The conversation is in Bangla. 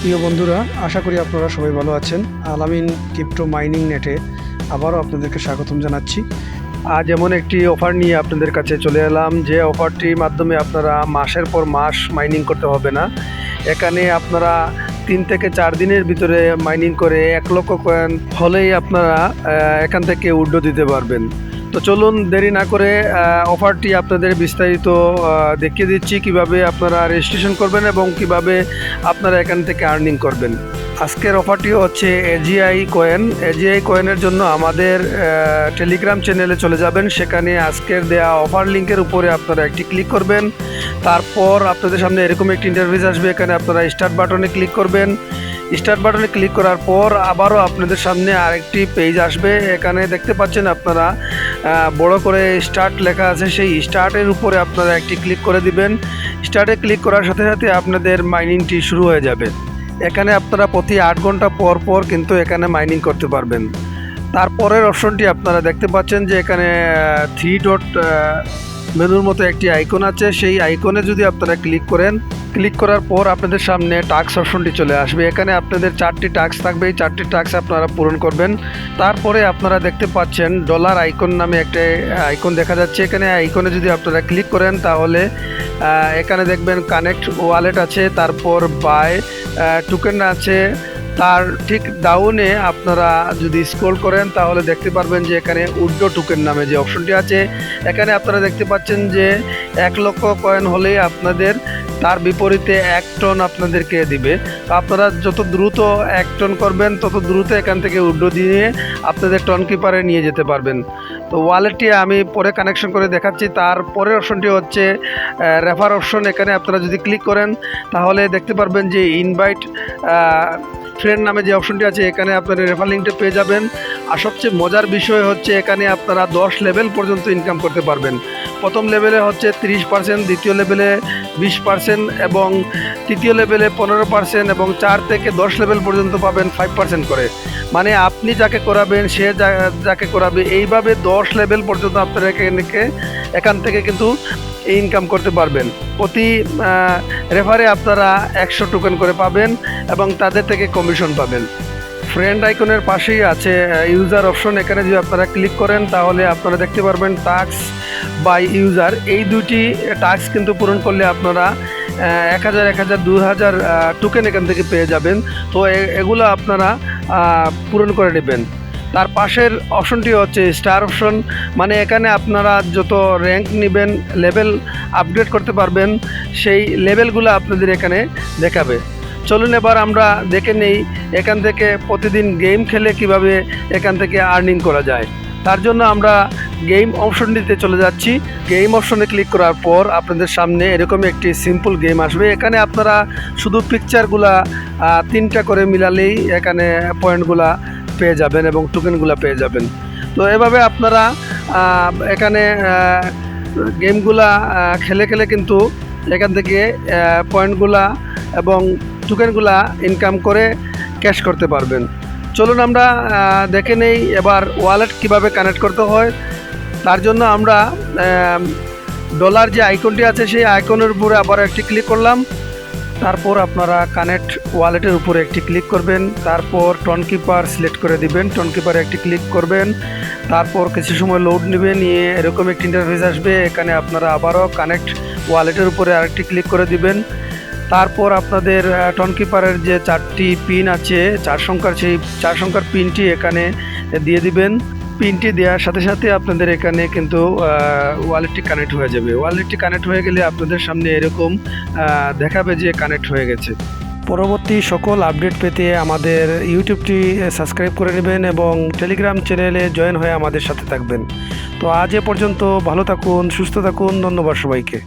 প্রিয় বন্ধুরা, আশা করি আপনারা সবাই ভালো আছেন। আলামিন ক্রিপ্টো মাইনিং নেটে আবারও আপনাদেরকে স্বাগতম জানাচ্ছি। আজ এমন একটি অফার নিয়ে আপনাদের কাছে চলে এলাম। যে অফারটির মাধ্যমে আপনারা মাসের পর মাস মাইনিং করতে হবে না। এখানে আপনারা তিন থেকে চার দিনের ভিতরে মাইনিং করে এক লক্ষ কয়েন হলেই আপনারা এখান থেকে উড্ডো দিতে পারবেন। তো চলুন দেরি না করে অফারটি আপনাদের বিস্তারিত দেখিয়ে দিচ্ছি, কীভাবে আপনারা রেজিস্ট্রেশন করবেন এবং কীভাবে আপনারা এখান থেকে আর্নিং করবেন। আজকের অফারটি হচ্ছে এজিআই কয়েন এজিআই কয়েনের জন্য আমাদের টেলিগ্রাম চ্যানেলে চলে যাবেন। সেখানে আজকের দেয়া অফার লিঙ্কের উপরে আপনারা একটি ক্লিক করবেন। তারপর আপনাদের সামনে এরকম একটি ইন্টারভিউ আসবে। এখানে আপনারা স্টার্ট বাটনে ক্লিক করবেন। স্টার্ট বাটনে ক্লিক করার পর আবারও আপনাদের সামনে আরেকটি পেজ আসবে। এখানে দেখতে পাচ্ছেন আপনারা বড় করে স্টার্ট লেখা আছে। সেই স্টার্টের উপরে আপনারা একটি ক্লিক করে দিবেন। স্টার্টে ক্লিক করার সাথে সাথে আপনাদের মাইনিংটি শুরু হয়ে যাবে। এখানে আপনারা প্রতি আট ঘণ্টা পর পর কিন্তু এখানে মাইনিং করতে পারবেন। তারপরের অপশনটি আপনারা দেখতে পাচ্ছেন যে এখানে থ্রি ডট মেনুর মতো একটি আইকন আছে। সেই আইকনে যদি আপনারা ক্লিক করেন ক্লিক করার পর আপনাদের সামনে টাক্স অপশনটি চলে আসবে। এখানে আপনাদের চারটি টাক্স থাকবে। এই চারটি টাক্স আপনারা পূরণ করবেন। তারপরে আপনারা দেখতে পাচ্ছেন ডলার আইকন নামে একটা আইকন দেখা যাচ্ছে। এখানে আইকনে যদি আপনারা ক্লিক করেন তাহলে এখানে দেখবেন কানেক্ট ওয়ালেট আছে। তারপর বাই টোকেন আছে। তার ঠিক ডাউনে আপনারা যদি স্ক্রল করেন, তাহলে দেখতে পারবেন যে এখানে উড্ডো টোকেন নামে যে অপশনটি আছে, এখানে আপনারা দেখতে পাচ্ছেন যে এক লক্ষ কয়েন হলেই আপনাদের তার বিপরীতে এক টন আপনাদেরকে দিবে। তো আপনারা যত দ্রুত এক টন করবেন, তত দ্রুত এখান থেকে উড্ডো দিয়ে আপনাদের টন কিপারে নিয়ে যেতে পারবেন। তো ওয়ালেটটি আমি পরে কানেকশন করে দেখাচ্ছি। তার পরের অপশনটি হচ্ছে রেফার অপশন এখানে আপনারা যদি ক্লিক করেন, তাহলে দেখতে পারবেন যে ইনভাইট ফ্রেন্ড নামে যে অপশনটি আছে, এখানে আপনারা রেফার লিঙ্কটা পেয়ে যাবেন। আর সবচেয়ে মজার বিষয় হচ্ছে, এখানে আপনারা দশ লেভেল পর্যন্ত ইনকাম করতে পারবেন। প্রথম লেভেলে হচ্ছে তিরিশ পার্সেন্ট দ্বিতীয় লেভেলে বিশ পার্সেন্ট এবং তৃতীয় লেভেলে পনেরো পার্সেন্ট এবং চার থেকে দশ লেভেল পর্যন্ত পাবেন ফাইভ পার্সেন্ট করে। মানে আপনি যাকে করাবেন, সে যাকে করাবে, এইভাবে দশ লেভেল পর্যন্ত আপনারা এখানে এখান থেকে কিন্তু ইনকাম করতে পারবেন। প্রতি রেফারে আপনারা একশো টোকেন করে পাবেন এবং তাদের থেকে কমিশন পাবেন। ফ্রেন্ড আইকনের পাশেই আছে ইউজার অপশন এখানে যদি আপনারা ক্লিক করেন, তাহলে আপনারা দেখতে পারবেন টাস্ক বাই ইউজার এই দুটি টাস্ক কিন্তু পূরণ করলে আপনারা এক হাজার এক হাজার, দু হাজার টোকেন এখান থেকে পেয়ে যাবেন। তো এগুলো আপনারা পূরণ করে নেবেন। তার পাশের অপশনটি হচ্ছে স্টার অপশন মানে এখানে আপনারা যত র্যাঙ্ক নেবেন লেভেল আপগ্রেড করতে পারবেন, সেই লেভেলগুলো আপনাদের এখানে দেখাবে। চলুন এবার আমরা দেখে নেই এখান থেকে প্রতিদিন গেম খেলে কীভাবে এখান থেকে আর্নিং করা যায়। তার জন্য আমরা গেম অপশনটিতে চলে যাচ্ছি। গেম অপশনে ক্লিক করার পর আপনাদের সামনে এরকম একটি সিম্পল গেম আসবে। এখানে আপনারা শুধু পিকচারগুলা তিনটা করে মিলালেই এখানে পয়েন্টগুলা পেয়ে যাবেন এবং টোকেনগুলা পেয়ে যাবেন। তো এভাবে আপনারা এখানে গেমগুলা খেলে খেলে কিন্তু এখান থেকে পয়েন্টগুলা এবং টোকেনগুলা ইনকাম করে ক্যাশ করতে পারবেন। চলুন আমরা দেখে নেই এবার ওয়ালেট কীভাবে কানেক্ট করতে হয়। তার জন্য আমরা ডলার যে আইকনটি আছে, সেই আইকনের উপরে আবার একটি ক্লিক করলাম। তারপর আপনারা কানেক্ট ওয়ালেটের উপরে একটি ক্লিক করবেন, তারপর টন কিপার সিলেক্ট করে দিবেন টন কিপারে একটি ক্লিক করবেন, তারপর কিছু সময় লোড নেবে নিয়ে এরকম একটি ইন্টারফেস আসবে, এখানে আপনারা আবারও কানেক্ট ওয়ালেটের উপরে আরেকটি ক্লিক করে দিবেন। তারপর আপনাদের টন কিপারের যে চারটি পিন আছে, চার সংখ্যার সেই, চার সংখ্যার পিনটি এখানে দিয়ে দিবেন। পিনটি দেওয়ার সাথে সাথে আপনাদের এখানে কিন্তু ওয়ালেটটি কানেক্ট হয়ে যাবে। ওয়ালেটটি কানেক্ট হয়ে গেলে আপনাদের সামনে এরকম দেখাবে যে কানেক্ট হয়ে গেছে। পরবর্তী সকল আপডেট পেতে আমাদের ইউটিউবটি সাবস্ক্রাইব করে নেবেন এবং টেলিগ্রাম চ্যানেলে জয়েন হয়ে আমাদের সাথে থাকবেন। তো আজ এ পর্যন্ত ভালো থাকুন, সুস্থ থাকুন, ধন্যবাদ সবাইকে।